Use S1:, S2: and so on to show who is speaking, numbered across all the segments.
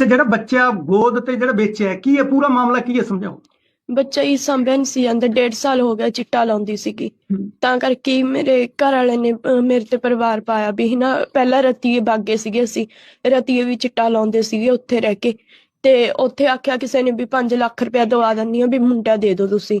S1: ਤੇ ਜਿਹੜਾ ਬੱਚਾ ਗੋਦ ਤੇ ਜਿਹੜਾ ਵੇਚਿਆ ਹੈ, ਕੀ ਹੈ ਪੂਰਾ ਮਾਮਲਾ ਕੀ ਹੈ ਸਮਝਾਓ?
S2: ਬੱਚਾ ਹੀ ਸੰਭਿਆ ਨਹੀਂ ਸੀ ਅੰਦਰ ਡੇਢ ਸਾਲ ਹੋ ਗਿਆ ਚਿੱਟਾ ਲਾਉਂਦੀ ਸੀਗੀ। ਤਾਂ ਕਰਕੇ ਮੇਰੇ ਘਰ ਵਾਲੇ ਨੇ ਅਹ, ਮੇਰੇ ਤੇ ਪਰਿਵਾਰ ਪਾਇਆ ਵੀ ਨਾ ਪਹਿਲਾਂ ਰਤੀਏ ਬਾਗੇ ਸੀਗੇ ਅਸੀਂ ਰਤੀਏ ਵੀ ਚਿੱਟਾ ਲਾਉਂਦੇ ਸੀਗੇ ਉੱਥੇ ਰਹਿ ਕੇ। ਤੇ ਉੱਥੇ ਆਖਿਆ ਕਿਸੇ ਨੇ ਵੀ 5 ਲੱਖ ਰੁਪਇਆ ਦਵਾ ਦਿੰਨੀ ਆ ਵੀ ਮੁੰਡਾ ਦੇ ਦਿਓ ਤੁਸੀਂ।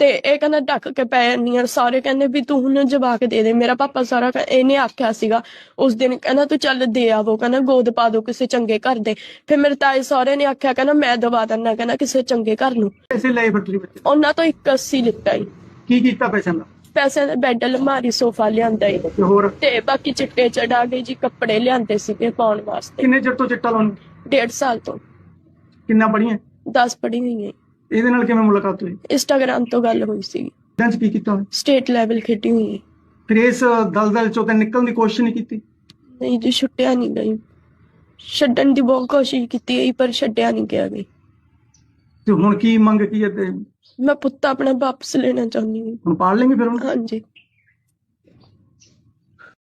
S2: ਤੇ ਇਹ ਕਹਿੰਦਾ ਢੱਕ ਕੇ ਪੈ ਜਾਂਦੀ ਆ। ਸਾਰੇ ਕਹਿੰਦੇ ਵੀ ਤੂੰ ਹੁਣ ਜਵਾਕ ਦੇ ਦੇ। ਮੇਰਾ ਪਾਪਾ ਸਾਰਾ ਕਹਿ- ਇਹਨੇ ਆਖਿਆ ਸੀਗਾ ਉਸ ਦਿਨ ਕਹਿੰਦਾ ਤੂੰ ਚੱਲ ਦੇ ਆਵੋ ਕਹਿੰਦਾ ਗੋਦ ਪਾ ਦੋ ਕਿਸੇ ਚੰਗੇ ਘਰ ਦੇ। ਫਿਰ ਮੇਰੇ ਤਾਏ ਸਹੁਰੇ ਨੇ ਆਖਿਆ ਕਹਿੰਦਾ ਮੈਂ ਦਵਾ ਦਿੰਦਾ ਕਹਿੰਦਾ ਕਿਸੇ ਚੰਗੇ ਘਰ ਨੂੰ।
S1: ਪੈਸੇ ਲਏ ਫਿਰ ਤੁਸੀਂ ਬੱਚੇ ਤੋਂ?
S2: ਉਹਨਾਂ ਤੋਂ 81 ਲਿੱਤਾ ਹੀ
S1: ਕੀ ਕੀਤਾ ਪੈਸਿਆਂ ਦਾ?
S2: ਪੈਸੇ ਦਾ ਬੈੱਡ ਅਲਮਾਰੀ ਸੋਫਾ ਲਿਆਂਦਾ ਹੀ
S1: ਤੇ ਹੋਰ?
S2: ਤੇ ਬਾਕੀ ਚਿੱਟੇ ਚੜਾ ਗਏ ਜੀ ਕੱਪੜੇ ਲਿਆਂਦੇ ਸੀਗੇ ਪਾਉਣ ਵਾਸਤੇ।
S1: ਕਿੰਨੇ ਚਿਰ ਤੋਂ ਚਿੱਟਾ ਲਾਉਣ
S2: ਡੇਢ ਸਾਲ ਤੋਂ।
S1: ਕਿੰਨਾ ਪੜੀਆਂ
S2: 10 ਪੜ੍ਹੀ ਹੋਈ ਹੈ।
S1: ਇਹਦੇ ਨਾਲ ਕਿਵੇਂ ਮੁਲਾਕਾਤ ਹੋਈ?
S2: ਇੰਸਟਾਗ੍ਰਾਮ ਤੋਂ ਗੱਲ ਹੋਈ ਸੀ।
S1: ਡਾਂਸ ਕੀ ਕੀਤਾ ਹੋਇਆ?
S2: ਸਟੇਟ ਲੈਵਲ ਖੇਡੀ ਹੋਈ।
S1: ਫਿਰ ਇਸ ਦਲਦਲ ਚੋਂ ਤੇ ਨਿਕਲਣ ਦੀ ਕੋਸ਼ਿਸ਼ ਨਹੀਂ ਕੀਤੀ?
S2: ਨਹੀਂ ਜੀ ਛੁੱਟਿਆ ਨਹੀਂ ਗਈ। ਛੱਡਣ ਦੀ ਬਹੁਤ ਕੋਸ਼ਿਸ਼ ਕੀਤੀ ਹੈ ਪਰ ਛੱਡਿਆ ਨਹੀਂ ਗਿਆ ਗਈ
S1: ਤੇ ਹੁਣ ਕੀ ਮੰਗ ਕੀ ਹੈ ਤੇ
S2: ਮੈਂ ਪੁੱਤ ਆਪਣਾ ਵਾਪਸ ਲੈਣਾ ਚਾਹੁੰਦੀ ਹਾਂ।
S1: ਹੁਣ ਪਾੜ ਲੈਂਗੇ ਫਿਰ
S2: ਹਾਂਜੀ।